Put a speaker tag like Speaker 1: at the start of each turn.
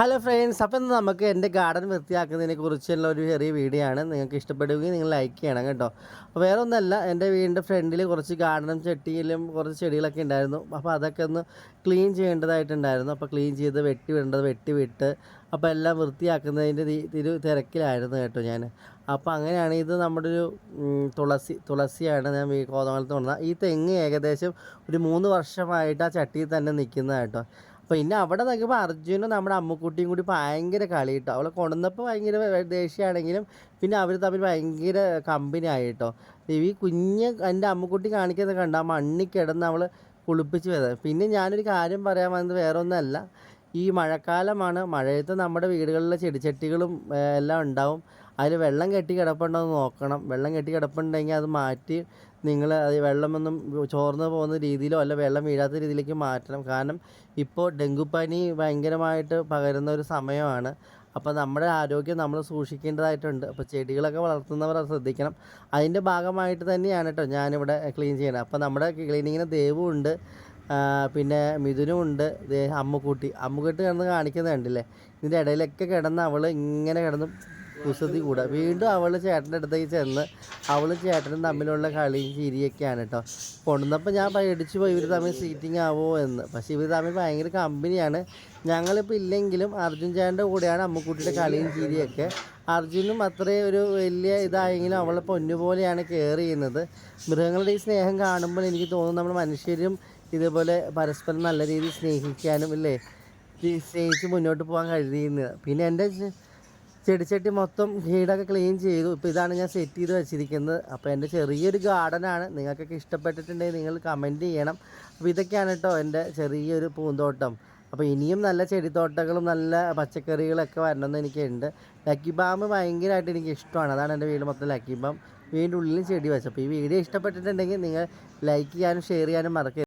Speaker 1: Hello friends അപ്പം നമുക്ക് എന്റെ ഗാർഡൻ വൃത്തിയാക്കുന്നതിനെ കുറിച്ചുള്ള ഒരു ചെറിയ വീഡിയോ ആണ്. നിങ്ങൾക്ക് ഇഷ്ടപ്പെടുകയും നിങ്ങൾ ലൈക്ക് ചെയ്യണം കേട്ടോ. അപ്പോൾ വേറെ ഒന്നല്ല എന്റെ വീടിന്റെ ഫ്രണ്ടിൽ കുറച്ച് ഗാർഡനും ചട്ടിയിലും കുറച്ച് ചെടികളൊക്കെ ഉണ്ടായിരുന്നു. അപ്പോൾ അതൊക്കെ ഒന്ന് ക്ലീൻ ചെയ്യേണ്ടതായിട്ടുണ്ടായിരുന്നു. അപ്പോൾ ക്ലീൻ ചെയ്ത് വെട്ടി വിടേണ്ടത് വെട്ടി വിട്ട് അപ്പോൾ എല്ലാം വൃത്തിയാക്കുന്നതിന്റെ തിരു തിരക്കിലായിരുന്നു കേട്ടോ ഞാൻ അപ്പോൾ അങ്ങനെയാണ് ഇത് നമ്മുടെ ഒരു തുളസി തുളസിയാണ് ഞാൻ കോതമംഗലത്ത് കൊണ്ടുവന്നത്. ഈ തെങ്ങ് ഏകദേശം ഒരു മൂന്ന് വർഷമായിട്ട് ആ ചട്ടിയിൽ തന്നെ നിൽക്കുന്നത് കേട്ടോ. ഇന്നെ അവിടെ നോക്കിയപ്പോൾ അർജുനും നമ്മുടെ അമ്മുക്കുട്ടിയും കൂടി ഭയങ്കര കളി കേട്ടോ അവളെ കൊണ്ടുവന്നപ്പോൾ ഭയങ്കര ദേഷ്യമാണെങ്കിലും പിന്നെ അവർ തമ്മിൽ ഭയങ്കര കമ്പനി ആയി കേട്ടോ ഈ കുഞ്ഞ് എന്റെ അമ്മക്കുട്ടി കാണിക്കുന്നത് കണ്ട? ആ മണ്ണിൽ കിടന്ന് അവൾ കുളിപ്പിച്ച് വരുന്നത് പിന്നെ ഞാനൊരു കാര്യം പറയാൻ വന്നത് വേറെ ഒന്നല്ല ഈ മഴക്കാലമാണ്. മഴയത്ത് നമ്മുടെ വീടുകളിലെ ചെടിച്ചട്ടികളും എല്ലാം ഉണ്ടാവും. അതിൽ വെള്ളം കെട്ടി കിടപ്പുണ്ടോ എന്ന് നോക്കണം. വെള്ളം കെട്ടി കിടപ്പുണ്ടെങ്കിൽ അത് മാറ്റി നിങ്ങൾ അത് വെള്ളമൊന്നും ചോർന്ന് പോകുന്ന രീതിയിലോ അല്ല വെള്ളം വീഴാത്ത രീതിയിലേക്ക് മാറ്റണം. കാരണം ഇപ്പോൾ ഡെങ്കുപ്പനി ഭയങ്കരമായിട്ട് പകരുന്ന ഒരു സമയമാണ്. അപ്പോൾ നമ്മുടെ ആരോഗ്യം നമ്മൾ സൂക്ഷിക്കേണ്ടതായിട്ടുണ്ട്. അപ്പോൾ ചെടികളൊക്കെ വളർത്തുന്നവർ ശ്രദ്ധിക്കണം. അതിന്റെ ഭാഗമായിട്ട് തന്നെയാണ് കേട്ടോ ഞാനിവിടെ ക്ലീൻ ചെയ്യണം അപ്പോൾ നമ്മുടെ ക്ലീനിങ്ങിന് ദേവും ഉണ്ട് പിന്നെ മിഥുനും ഉണ്ട് അമ്മുക്കുട്ടി. അമ്മുക്കുട്ടി കിടന്ന് കാണിക്കുന്നത് കണ്ടില്ലേ? ഇതിന്റെ ഇടയിലൊക്കെ കിടന്ന് അവൾ ഇങ്ങനെ കിടന്ന് കുസൃതി കൂടുക വീണ്ടും അവൾ ചേട്ടന്റെ അടുത്തേക്ക് ചെന്ന് അവൾ ചേട്ടനും തമ്മിലുള്ള കളിയും ചിരിയൊക്കെയാണ് കേട്ടോ കൊണ്ടുവന്നപ്പോൾ ഞാൻ പേടിച്ചു പോയി. ഇവർ തമ്മിൽ സീറ്റിംഗ് ആവോ എന്ന്. പക്ഷേ ഇവർ തമ്മിൽ ഭയങ്കര കമ്പനിയാണ് ഞങ്ങളിപ്പോൾ ഇല്ലെങ്കിലും അർജുൻ ചേട്ടന്റെ കൂടെയാണ് അമ്മക്കുട്ടിയുടെ കളിയും ചിരിയൊക്കെ. അർജുനും അത്രയും ഒരു വലിയ ഇതായെങ്കിലും അവളെ പൊന്നുപോലെയാണ് കെയർ ചെയ്യുന്നത്. മൃഗങ്ങളുടെ ഈ സ്നേഹം കാണുമ്പോൾ എനിക്ക് തോന്നുന്നു നമ്മൾ മനുഷ്യരും ഇതുപോലെ പരസ്പരം നല്ല രീതിയിൽ സ്നേഹിക്കാനും ഇല്ലേ? സ്നേഹിച്ച് മുന്നോട്ട് പോകാൻ കഴിയുന്നത്. പിന്നെ എന്റെ ചെടിച്ചട്ടി മൊത്തം വീടൊക്കെ ക്ലീൻ ചെയ്തു. ഇപ്പോൾ ഇതാണ് ഞാൻ സെറ്റ് ചെയ്ത് വെച്ചിരിക്കുന്നത്. അപ്പോൾ എന്റെ ചെറിയൊരു ഗാർഡനാണ് നിങ്ങൾക്കൊക്കെ ഇഷ്ടപ്പെട്ടിട്ടുണ്ടെങ്കിൽ നിങ്ങൾ കമന്റ് ചെയ്യണം. അപ്പോൾ ഇതൊക്കെയാണ് കേട്ടോ എന്റെ ചെറിയൊരു പൂന്തോട്ടം. അപ്പോൾ ഇനിയും നല്ല ചെടിത്തോട്ടങ്ങളും നല്ല പച്ചക്കറികളൊക്കെ വരണമെന്ന് എനിക്കുണ്ട്. ലക്കി ബാം ഭയങ്കരമായിട്ട് എനിക്ക് ഇഷ്ടമാണ്. അതാണ് എന്റെ വീട് മൊത്തം ലക്കി ബാം വീടിന്റെ ഉള്ളിലും ചെടി വെച്ചപ്പോൾ ഈ വീഡിയോ ഇഷ്ടപ്പെട്ടിട്ടുണ്ടെങ്കിൽ നിങ്ങൾ ലൈക്ക് ചെയ്യാനും ഷെയർ ചെയ്യാനും മറക്കരുത്.